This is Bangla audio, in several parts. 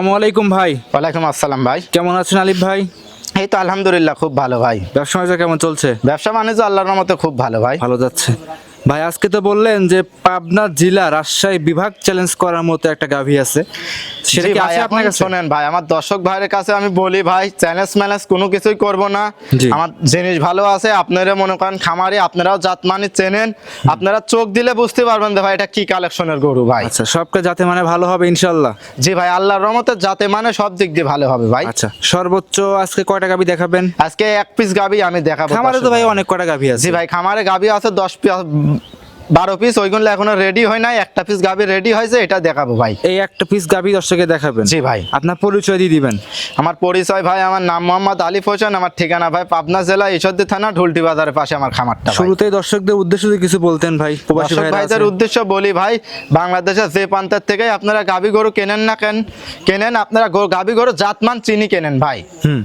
আসসালামু আলাইকুম ভাই। ওয়ালাইকুম আসসালাম ভাই। কেমন আছেন আলিফ ভাই? এই তো আলহামদুলিল্লাহ খুব ভালো ভাই। ব্যবসা বাণিজ্য কেমন চলছে? ব্যবসা বাণিজ্য আল্লাহর মতো খুব ভালো ভাই। ভালো যাচ্ছে। ভাই আজকে তো বললেন যে পাবনা জেলা রাজশাহী বিভাগ চ্যালেঞ্জ করার মতো একটা গাভী আছে। সেটা কি আছে আপনার কাছে? শোনেন ভাই আমার দর্শক ভাইয়ের কাছে আমি বলি ভাই চ্যালেঞ্জ ম্যালেঞ্জ কোনো কিছুই করব না। আমার জিনিস ভালো আছে আপনারা মনে করেন খামারি আপনারাও জাতমানি চেনেন। আপনারা চোখ দিলে বুঝতে পারবেন যে ভাই এটা কি কালেকশনের গরু ভাই। আচ্ছা সবটা যাতে মানে ভালো হবে ইনশাল্লাহ জি ভাই আল্লাহর রহমতে যাতে মানে সব দিক দিয়ে ভালো হবে ভাই। আচ্ছা সর্বোচ্চ আজকে কয়টা গাভী দেখাবেন? আজকে এক পিস গাবি আমি দেখাবো খামারে তো ভাই অনেক কয়টা গাভী আছে। জি ভাই খামারে গাবি আছে দশ পিস বারো পিস ওইগুলো এখনও রেডি হয় নাই একটা পিস গাবি রেডি হয়েছে এটা দেখাবো ভাই। এই একটা পিস গাভী দর্শকে দেখাবেন। জি ভাই। আপনার পরিচয় দিয়ে দিবেন। আমার পরিচয় ভাই আমার নাম মোহাম্মদ আলিফ হোসেন আমার ঠিকানা ভাই পাবনা জেলা ঈশ্বরদী থানা ঢুলটি বাজারের পাশে আমার খামারটা। শুরুতেই দর্শকদের উদ্দেশ্য কিছু বলতেন ভাই দর্শক ভাইদের উদ্দেশ্য বলি ভাই বাংলাদেশের যে প্রান্তের থেকে আপনারা গাবি গরু কেনেন না কেন কেনেন আপনারা গাবি গরু জাতমান চিনি কেনেন ভাই। হুম।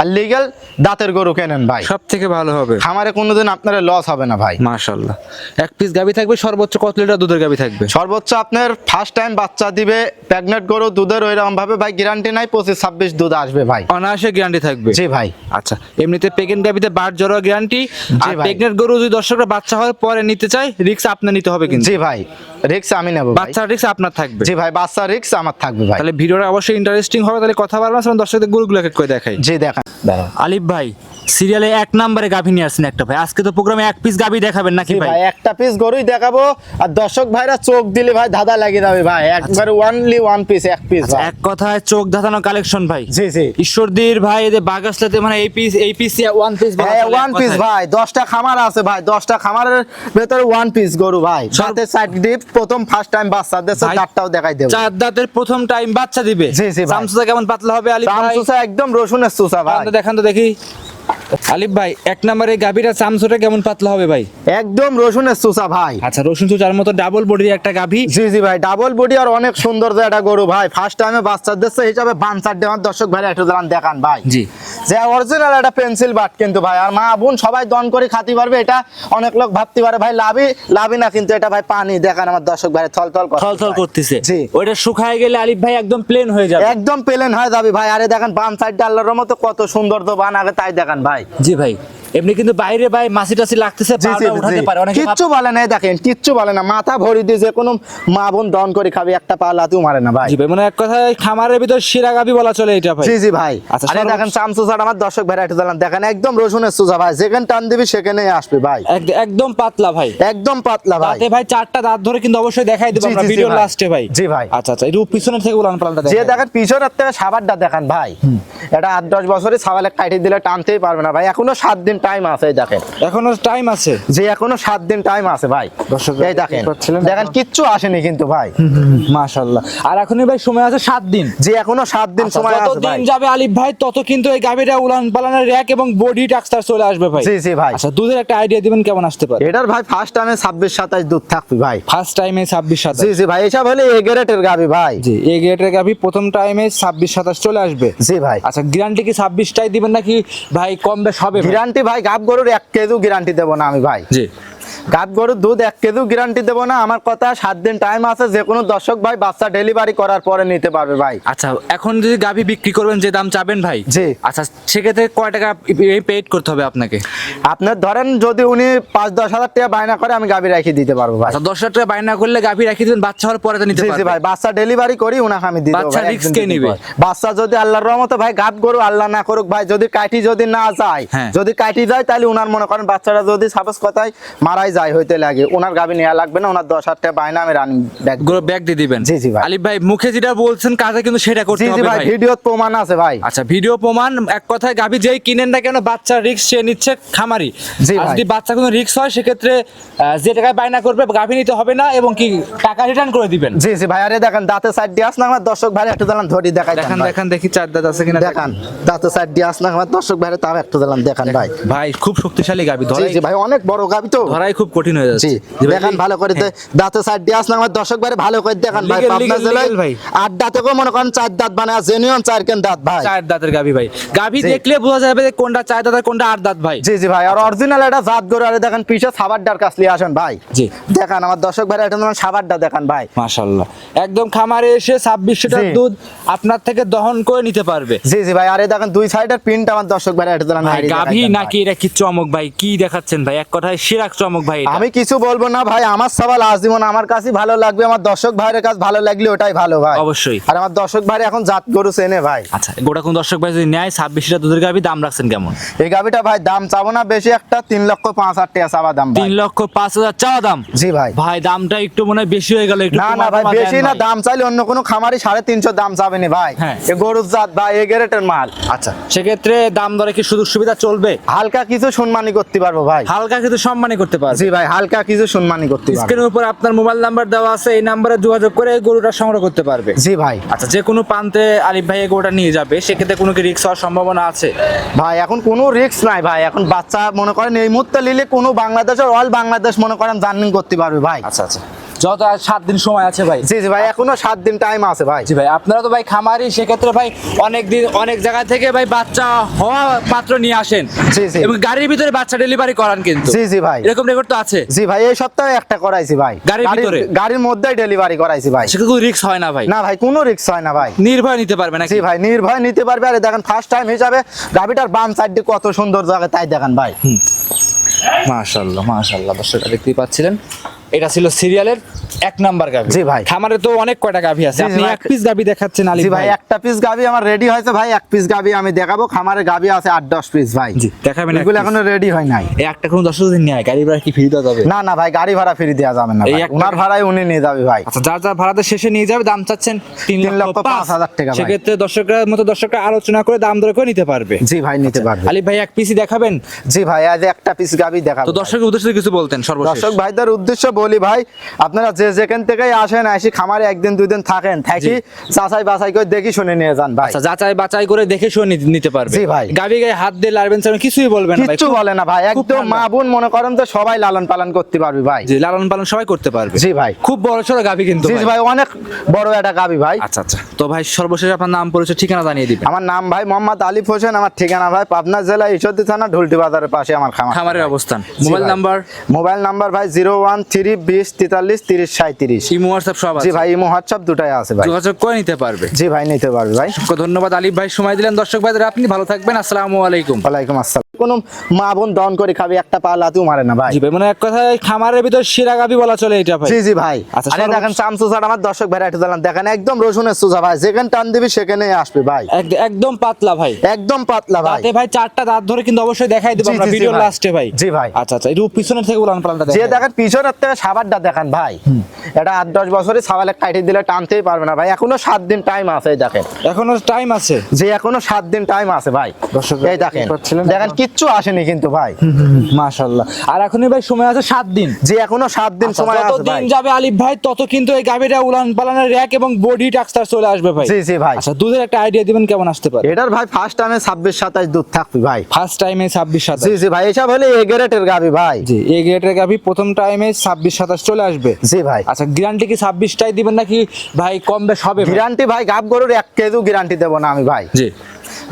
আর লিগেল দাঁতের গরু কেনেন ভাই? সব থেকে ভালো হবে। খামারে কোনোদিন আপনার লস হবে না ভাই। মাশাল্লাহ এক পিস গাভী থাকবে সর্বোচ্চ কত লিটার দুধের গাবি থাকবে? সর্বোচ্চ আপনার ফার্স্ট টাইম বাচ্চা দিবে প্রেগনেন্ট গরু দুধের ওইরকম ভাবে ভাই গ্যারান্টি নাই পঁচিশ ছাব্বিশ দুধ আসবে ভাই। অনায়াসে গ্যারান্টি থাকবে। জি ভাই। আচ্ছা এমনিতে প্রেগনেন্ট গাভিতে বার জ্বর গ্যারান্টি আর। প্রেগনেন্ট গরু যদি দর্শকরা বাচ্চা হওয়ার পরে নিতে চায় রিক্স আপনার নিতে হবে কিন্তু। জি ভাই রিক্স আমি নেব ভাই। বাচ্চার রিক্স আপনার থাকবে। জি ভাই বাচ্চা রিক্স আমার থাকবে ভাই। তাহলে ভিডিওটা অবশ্যই ইন্টারেস্টিং হবে তাহলে কথা বলব দর্শকদের গরুগুলো এক এক করে দেখাই। জি দেখান। আলিফ ভাই সিরিয়ালে এক নম্বরে গাভী নিয়ে আসছেন একটা ভাই। আজকে তো প্রোগ্রামে এক পিস গাভী দেখাবেন নাকি ভাই? ভাই একটা পিস গরুই দেখাবো। আর দর্শক ভাইরা চোক দিলে ভাই ধাঁধা লাগিয়ে যাবে ভাই। একবার ওয়ানলি ওয়ান পিস এক পিস আচ্ছা, এক কথায় চোখ ধাঁধানো কালেকশন ভাই। জি জি। ঈশ্বরদীর ভাই এদের বাগাসলাতে মানে এই পিস এই পিস ওয়ান পিস হ্যাঁ ওয়ান পিস ভাই। দশটা খামার আছে ভাই। দশটা খামারের ভেতরে ওয়ান পিস গরু ভাই। সাথে সাইড ডিপ প্রথম ফার্স্ট টাইম বাচ্চা ভাই, চারটাও দেখাই দেবো। চার দাঁতের প্রথম টাইম বাচ্চা দিবে। জি, জি, ভাই। চামচুটা কেমন পাতলা হবে দাম ভাই? চুষা একদম রসুনের চুষা ভাই। দেখান তো, দেখি। আলিফ ভাই এক নম্বরে গাভীটা চামচুটা কেমন পাতলা হবে ভাই? একদম রসুনের চুষা ভাই। আচ্ছা রসুন চুচার মতো ডাবল বডির একটা গাভী? জি জি ভাই ডাবল বডি আর অনেক সুন্দর যে একটা গরু ভাই। ফার্স্ট টাইমে বাচ্চার দেশে হিসাবে বানসার দেওয়ার দর্শক ভাই একটু দাঁড়ান দেখান ভাই। জি। যে অরিজিনাল একটা পেন্সিল বাট কিন্তু ভাই আর মা বোন সবাই দন করে খাতে পারবে এটা অনেক লোক ভাবতে পারে ভাই লাভই লাভই না কিন্তু এটা ভাই পানি। দেখান আমার দর্শক ভাই থল থল থল থল করতেছে। জি। ওইটা শুকায় গেলে আলিফ ভাই একদম প্লেন হয়ে যাবে। একদম পেলেন হয়ে যাবে ভাই। আরে দেখেন বাম সাইডটা আল্লাহর মতো কত সুন্দর তো বান আগে তাই দেখান। ভাই। জি ভাই। এমনি কিন্তু বাইরে ভাই মাছি টাছি লাগতেছে উঠাতে পারে। অনেকে কিচ্ছু বলে না দেখেন কিচ্ছু বলে না। মাথা ভরি দিয়ে যে কোনো মা বোন দন করে খাবে একটা পা লাতিও মারে না ভাই। ভাই মানে এক কথায় খামারের ভিতর শিরা গাভী বলা চলে এটা ভাই। জি জি ভাই। আচ্ছা, দেখেন চামচু ছাড়া আমার দর্শক ভাই একটু দাঁড়ান দেখেন একদম রসুনের সুজা ভাই যেখানে টান দিবি সেখানেই আসবে ভাই। এক- একদম পাতলা ভাই। একদম পাতলা ভাই। তাতে ভাই চারটা দাঁত ধরে কিন্তু অবশ্যই দেখাই দেবো আমরা ভাই। লাস্টে ভাই। জি, ভাই। আচ্ছা আচ্ছা একটু পিছনের থেকে উলান পালানটা যে দেখাই। দেখেন পিছনের থেকে সাবারটা দেখেন ভাই। এটা আট দশ বছরে সাবালে কাটি দিলে টানতেই পারবে না ভাই। এখনও সাত দিন টাইম আছে দেখেন। এখনও টাইম আছে? যে এখনও সাত দিন টাইম আছে ভাই। দর্শক এই দেখেন দেখেন কিচ্ছু আসেনি কিন্তু ভাই। মাশাআল্লাহ। আর এখনই ভাই সময় আছে সাত দিন। যে এখনও সাত দিন আচ্ছা, সময় আছে ভাই। দিন যাবে আলিফ ভাই তত কিন্তু এই গাভীটা উলান পালানের র্যাক এবং বডি টাক্সটার চলে আসবে ভাই। জি জি ভাই। আচ্ছা দুধের একটা আইডিয়া দিবেন কেমন আসতে পারে? এটার ভাই ফার্স্ট টাইমে ছাব্বিশ সাতাশ দুধ থাকবি ভাই। ফার্স্ট টাইমে ছাব্বিশ সাতাশ জি জি ভাই এসব হলে এগারেটের গাবি ভাই। জি এ গেটের গাভী প্রথম টাইমে ছাব্বিশ সাতাশ চলে আসবে। জি ভাই। আচ্ছা গ্যারান্টি কি ছাব্বিশটাই দিবেন নাকি ভাই কম বেশ হবে গ্যারান্টি ভাই গাব গরুর এক কেজি গ্যারান্টি দেবো না আমি ভাই। জি। গাব গরুর দুধ এক কেজিও গ্যারান্টি দেবো না। আমার কথা সাত দিন টাইম আছে যে কোনো দর্শক ভাই বাচ্চা ডেলিভারি করার পরে নিতে পারবে ভাই। আচ্ছা এখন যদি গাভী বিক্রি করবেন যে দাম চাবেন ভাই? জি। আচ্ছা সেক্ষেত্রে কয় টাকা পেড করতে হবে আপনাকে? আপনার ধরেন যদি উনি পাঁচ দশ হাজার টাকা বায়না করে আমি গাবি রাখি দিতে পারব ভাই। আচ্ছা দশ হাজার টাকা বাইনা করলে গাভী রাখি দেবেন বাচ্চা হওয়ার পরে তো নিতে জি পারবে। ভাই বাচ্চা ডেলিভারি করি উনাকে আমি দিতে বাচ্চা risk কে নিবে? বাচ্চা যদি আল্লাহর রহমতে ভাই গাব গরু আল্লাহ না করুক ভাই যদি কাঠি যদি না যায় হ্যাঁ। যদি কাঠি যায় তাহলে উনার মনে করেন বাচ্চাটা যদি সাপোজ কথায় মারাই যায় হইতে লাগে ওনার গাবি নেওয়া লাগবে না ওনার দশ হাজার টাকা বায়না আমি রানিং ব্যাগগুলো ব্যাগ দিয়ে দিবেন? জি, জি ভাই। আলিফ ভাই মুখে যেটা বলছেন কাজে কিন্তু সেটা করতে হবে ভাই ভিডিও প্রমাণ আছে ভাই। আচ্ছা ভিডিও প্রমাণ এক কথায় গাভী যেই কিনেন না কেন বাচ্চা রিক্স সে নিচ্ছে খামারি। যদি বাচ্চা কোনো রিক্স হয় সেক্ষেত্রে যে টাকায় বায়না করবে গাভী নিতে হবে না এবং কি টাকা রিটার্ন করে দিবেন? জি জি ভাই আরে দেখেন দাঁতে সাইড দিয়ে আস না আমার দর্শক ভাই একটু দিলাম ধরি দেখাই দেখান দেখান দেখি চার দাঁত আছে কিনা। দেখান দাঁতে সাইড দিয়ে আস না আমার দর্শক ভাই তাও একটু দিলাম দেখান ভাই। ভাই খুব শক্তিশালী জি ধরে জি ভাই অনেক বড় গাবি তো। ধরাই ধরাই খুব কঠিন হয়ে যাচ্ছে। দেখান ভালো করে দে- দাঁতে সাইড দিয়ে আসলে আমার দর্শক ভাই ভালো করে দেখান ভাই পাবনা জেলায়। আট দাঁতেও মনে করেন চার দাঁত বানায় জেনুইন চার কেন দাঁত ভাই? চার দাঁতের গাভী ভাই। জি। দেখলে বোঝা যাবে যে কোনটা চার দাঁত আর কোনটা আট দাঁত ভাই। জি জি ভাই আর অরিজিনাল এটা জাত গরু আরে দেখেন পিছে সাবারডার কাছ লিয়ে আসেন ভাই। জি। দেখান আমার দর্শক ভাই এটা তোমার সাবারডা দেখান ভাই। মাশাল্লাহ একদম খামারে এসে ছাব্বিশ লিটার দুধ আপনার থেকে দহন করে নিতে পারবে। জি জি ভাই আরে দেখেন দুই সাইডের প্রিন্ট আমার দর্শক ভাই এটা ভাই গাভী নাকি এটা কি চমক ভাই? কি দেখাচ্ছেন ভাই? এক কথায় সিরাক চমক ভাই। এটা। আমি কিছু বলব না ভাই আমার সবাই সবাল আজীবন আমার কাছে ভালো লাগবে আমার দর্শক ভাইয়ের কাছে ভালো লাগলে ওটাই ভালো ভাই। অবশ্যই। আর আমার দর্শক ভাই এখন জাত গরু চেনে ভাই। আচ্ছা গোটা কোন দর্শক ভাই যদি নেয় ছাব্বিশ লিটার দুধের গাভী দাম রাখছেন কেমন? এই গাভিটা ভাই দাম চাবো না বেশি একটা তিন লক্ষ পাঁচ হাজার টাকা চাওয়া দাম তিন লক্ষ পাঁচ হাজার চাওয়া দাম? জি ভাই। ভাই দামটা একটু মনে হয় বেশি হয়ে গেল একটু না না ভাই বেশি না দাম চাইলে অন্য কোনো খামারি সাড়ে তিনশো দাম চাবেনি ভাই। হ্যাঁ। এ গরুর জাত ভাই এ গ্যারেটের মাল। আচ্ছা সেক্ষেত্রে দাম দরে কি সুযোগ সুবিধা চলবে? হালকা কিছু সম্মানই করতে পারব ভাই। হালকা কিছু সম্মানই করতে পারবে। জি ভাই হালকা কিছু সম্মানই করতে পারব। স্ক্রিনের উপর আপনার মোবাইল নাম্বার দেওয়া আছে এই নাম্বারে যোগাযোগ করে এই গরুটা সংগ্রহ করতে পারবে। জি ভাই। আচ্ছা যে কোনো প্রান্তে আলিফ ভাই এই গরুটা নিয়ে যাবে সেক্ষেত্রে কোনো কি রিস্ক হওয়ার সম্ভাবনা আছে? ভাই এখন কোনো রিস্ক নাই ভাই এখন বাচ্চা মনে করেন এই মুহূর্তে নিলে কোনো বাংলাদেশের অল বাংলাদেশ মনে করেন জার্নিং করতে পারবে ভাই। আচ্ছা আচ্ছা। যত সাত দিন সময় আছে ভাই। জি জি ভাই এখনও সাত দিন টাইম আছে ভাই। জি ভাই আপনারা তো ভাই খামারি সেক্ষেত্রে ভাই অনেক দিন অনেক জায়গা থেকে ভাই বাচ্চা হওয়া পাত্র নিয়ে আসেন। জি, জি। এবং গাড়ির ভিতরে বাচ্চা ডেলিভারি করান কিন্তু। জি জি ভাই। এরকম রেকর্ড তো আছে? জি ভাই এই সপ্তাহে একটা করাইছি ভাই। গাড়ির ভিতরে? গাড়ির মধ্যেই ডেলিভারি করাইছি ভাই। সেক্ষেত্রে কোনো রিক্স হয় না ভাই। না ভাই কোনো রিস্ক হয় না ভাই। নির্ভয় নিতে পারবে নাকি? জি ভাই নির্ভয় নিতে পারবে। আরে দেখেন ফার্স্ট টাইম হিসাবে গাভিটার বাম সাইডটি কত সুন্দর জায়গা তাই দেখেন ভাই। মাশাআল্লাহ মাশাআল্লাহ দর্শকরা দেখতেই পাচ্ছিলেন। এটা ছিল সিরিয়ালের এক নাম্বার গাভি। জি ভাই। খামারে তো অনেক কয়টা গাভি আছে। আপনি। এক পিস গাভি দেখাচ্ছেন আলিফ জি ভাই একটা পিস গাভি আমার রেডি হয়েছে ভাই এক পিস গাভি আমি দেখাবো। খামারে গাভি আছে আট দশ পিস ভাই। জি, দেখাবেন এগুলো এখনও রেডি হয় নাই। এই একটা কোনো দর্শক দিন নেয় গাড়ি ভাড়া কি ফ্রি দেওয়া যাবে? না না ভাই গাড়ি ভাড়া ফ্রি দেওয়া যাবে না। ওনার ভাড়ায় উনি নিয়ে যাবে ভাই। আচ্ছা যার যার ভাড়াতে শেষে নিয়ে যাবে দাম চাচ্ছেন তিন তিন লক্ষ লক্ষ পাঁচ হাজার টাকা ভাই। সেক্ষেত্রে দর্শকরা মতো দর্শকরা আলোচনা করে দাম দরে করে নিতে পারবে। জি ভাই নিতে পারবে। আলিফ ভাই এক পিসি দেখাবেন? জি ভাই আজ একটা পিস গাভি দেখাবো তো দর্শকের উদ্দেশ্যে কিছু বলতেন সর্বশেষ। দর্শক ভাইদের উদ্দেশ্য বলি ভাই আপনারা যে যেখান থেকেই আসেন আসি খামারে একদিন দুই দিন থাকেন থাকি চাচাই বাছাই করে দেখি শুনে নিয়ে যান ভাই। আচ্ছা যাচাই বাছাই করে দেখে শুনে নিতে পারবে। জি ভাই। গাভি গায়ে হাত দিয়ে লাড়বেন স্যার কিছুই বলবেন না কিচ্ছু বলে না ভাই একদম। মা বোন মনে করেন তো সবাই লালন পালন করতে পারবি ভাই। জি লালন পালন সবাই করতে পারবে। জি ভাই। খুব বড় সড়ো গাভি কিন্তু জি ভাই। অনেক বড় একটা গাবি ভাই। আচ্ছা আচ্ছা। তো ভাই সর্বশেষ আপনার নাম পরিচয় ঠিকানা জানিয়ে দিবেন। আমার নাম ভাই মোহাম্মদ আলিফ হোসেন আমার ঠিকানা ভাই পাবনা জেলা ঈশ্বরদী থানা ঢুলটি বাজারের পাশে আমার খামার। খামারের অবস্থান। মোবাইল। নাম্বার? মোবাইল নাম্বার ভাই জিরো ওয়ান থ্রি বিশ তেতাল্লিশ তিরিশ সাঁত্রিশ ইমো হোয়াটসঅ্যাপ সব জি আছে। ভাই ইমো হোয়াটসঅ্যাপ দুটাই আছে ভাই। যোগাযোগ করে নিতে পারবে। জি ভাই নিতে পারবে ভাই। ধন্যবাদ। আলিফ ভাই সময় দিলেন। দর্শক ভাইদের আপনি ভালো থাকবেন। আসসালামু আলাইকুম। ওয়ালাইকুম আসসালাম। কোন মা বোন দন করে খাবি একটা পা লাতিও মারে না ভাই। জি ভাই মানে এক কথায় খামারের ভিতর শিরা গাভি বলা চলে এটা ভাই। জি জি ভাই। আচ্ছা, আরে দেখেন চামচু ছাড় আমার দর্শক একটু দিলাম দেখেন একদম রসুনের সুজা ভাই যেখানে টান দিবি সেখানেই আসবে ভাই। এক- একদম পাতলা ভাই। একদম পাতলা ভাই। তাতে ভাই চারটা দাঁত ধরে কিন্তু অবশ্যই দেখাই দেবো আমরা ভিডিও লাস্টে ভাই। জি ভাই। আচ্ছা আচ্ছা একটু পিছনের থেকে উলান পালানটা যে দেখেন। দেখেন পিছনের থেকে সাবারটা দেখেন ভাই। এটা আট দশ বছরে সাবালে কাটি দিলে টানতেই পারবে না ভাই। এখনও সাত দিন টাইম আছে এই দেখেন। এখনও টাইম আছে? যে এখনও সাত দিন টাইম আছে ভাই। এই দেখেন। দেখেন কিচ্ছু আসেনি কিন্তু ভাই। মাশাআল্লাহ। আর এখনই ভাই সময় আছে সাত দিন। যে এখনও সাত দিন আচ্ছা, সময় আছে দিন যাবে আলিফ ভাই তত কিন্তু এই গাভীটা উলান পালানের র্যাক এবং বডি টাক্সটার চলে আসবে ভাই। জি জি ভাই। আচ্ছা দুধের একটা আইডিয়া দিবেন কেমন আসতে পারে? এটার ভাই ফার্স্ট টাইমে ছাব্বিশ সাতাশ দুধ থাকবে ভাই। ফার্স্ট টাইমে ছাব্বিশ সাতাশ জি জি ভাই এসব হলে এগারেটের গাবি ভাই। জি এই গেটের গাভী প্রথম টাইমে ছাব্বিশ সাতাশ চলে আসবে। জি ভাই। আচ্ছা গ্যারান্টি কি ছাব্বিশটাই দিবেন নাকি ভাই কম বেশ হবে গ্যারান্টি ভাই গাব গরুর এক কেজিও গ্যারান্টি দেবো না আমি ভাই। জি।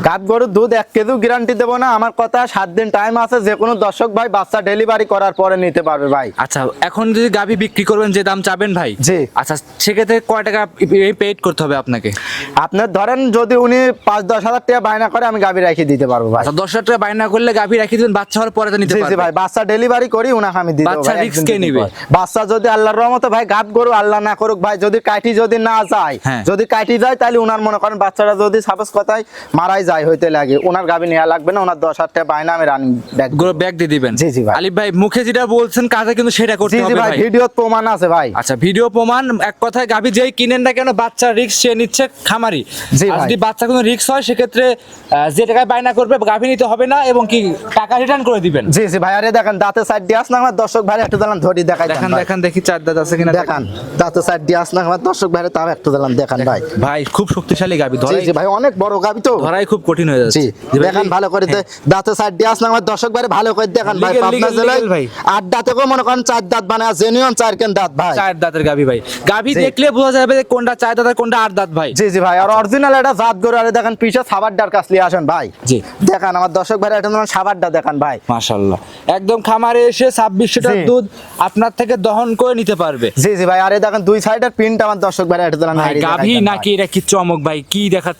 গাব গরুর দুধ এক কেজিও গ্যারান্টি দেবো না। আমার কথা সাত দিন টাইম আছে যে কোনো দর্শক ভাই বাচ্চা ডেলিভারি করার পরে নিতে পারবে ভাই। আচ্ছা এখন যদি গাভী বিক্রি করবেন যে দাম চাবেন ভাই? জি। আচ্ছা সেক্ষেত্রে কয় টাকা পেড করতে হবে আপনাকে? আপনার ধরেন যদি উনি পাঁচ দশ হাজার টাকা বায়না করে আমি গাবি রেখে দিতে পারব ভাই। আচ্ছা দশ হাজার টাকা বায়না করলে গাভী রাখি দিবেন বাচ্চা হওয়ার পরে তো নিতে পারবে। ভাই বাচ্চা ডেলিভারি করি উনাকে আমি দিতে বাচ্চা রিস্ক কে নিবে? বাচ্চা যদি আল্লাহর রহমতে ভাই গাব গরু আল্লাহ না করুক ভাই যদি কাটি যদি না যায় হ্যাঁ। যদি কাটি যায় তাহলে উনার মনে করেন বাচ্চাটা যদি সাপোজ কথায় মারাই যায় হইতে লাগে ওনার গাবি নেওয়া লাগবে না ওনার দশ হাজার টাকা বায়না আমি রানিং ব্যাগ ব্যাগ দিয়ে দিবেন? জি, জি ভাই। আলিফ ভাই মুখে যেটা বলছেন কাজে কিন্তু সেটা করতে হবে ভাই ভিডিও প্রমাণ আছে ভাই। আচ্ছা ভিডিও প্রমাণ এক কথায় গাভী যেই কিনেন না কেন বাচ্চা রিক্স সে নিচ্ছে খামারি। জি ভাই। যদি বাচ্চা কোনো রিক্স হয় সেক্ষেত্রে যে টাকায় বায়না করবে গাভী নিতে হবে না এবং কি টাকা রিটার্ন করে দিবেন। জি জি ভাই আরে দেখেন দাঁতে সাইড দিয়ে আস না আমার দর্শক ভাই একটু দিলাম ধরি দেখাই দেখেন দেখান দেখি চার দাঁত আছে কিনা দেখান। দাঁতে সাইড দিয়ে আস না আমার দর্শক ভাই তাও একটু দিলাম দেখান ভাই। ভাই খুব শক্তিশালী জি ধরাই জি ভাই অনেক বড় গাবি তো। ধরাই খুব কঠিন হয়ে যাচ্ছে দেখেন ভালো করে হ্যাঁ। দাঁতে সাইড দিয়ে আসলে আমার দর্শক ভাই ভালো করে দেখেন ভাই পাবনা জেলায়। আট দাঁতেও মনে করেন চার দাঁত মানে জেনুইন চার কেন দাঁত ভাই চার দাঁতের গাভি ভাই জি। দেখলে বোঝা যাবে যে কোনটা চার দাঁত আর কোনটা আট দাঁত ভাই জি জি ভাই আর অরিজিনাল এটা জাত গরু আরে দেখেন পিছে সাবারডার কাছ লিয়ে আসেন ভাই জি। দেখেন আমার দর্শক ভাই এটা তোমার সাবারডা দেখেন ভাই মাশাল্লাহ একদম খামারে এসে ছাব্বিশশো টাকার জি। দুধ আপনার থেকে দহন করে নিতে পারবে জি জি ভাই আরে দেখেন দুই সাইডের পিনটা আমার দর্শক ভাই এটা ভাই গাভি নাকি এটা কি চমক ভাই কি দেখা